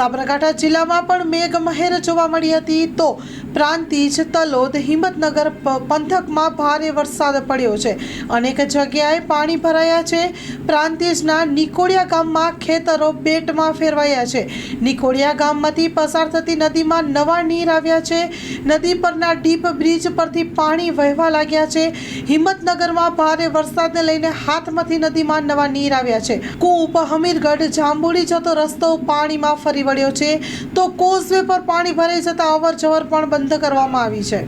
સાબરકાંઠા જિલ્લામાં પણ મેઘમહેર જોવા મળી હતી તો પ્રાંતિજ, તલોદ, હિંમતનગર પંથકમાં ભારે વરસાદ પડ્યો છે. અનેક જગ્યાએ પાણી ભરાયા છે. પ્રાંતિજના નિકોડિયા ગામમાં ખેતરો બેટમાં ફેરવાયા છે. નિકોડિયા ગામમાંથી પસાર થતી નદીમાં નવા નીર આવ્યા છે. નદી પરના ડીપ બ્રિજ પરથી પાણી વહેવા લાગ્યા છે. હિંમતનગરમાં ભારે વરસાદને લઈને હાથમાંથી નદીમાં નવા નીર આવ્યા છે. કૂપ, હમીરગઢ, જાંબુડી જતો રસ્તો પાણીમાં ફરી વળ્યો છે. તો કોઝવે પર પાણી ભરાઈ જતા અવર જવર પણ બંધ કરવામાં આવી છે.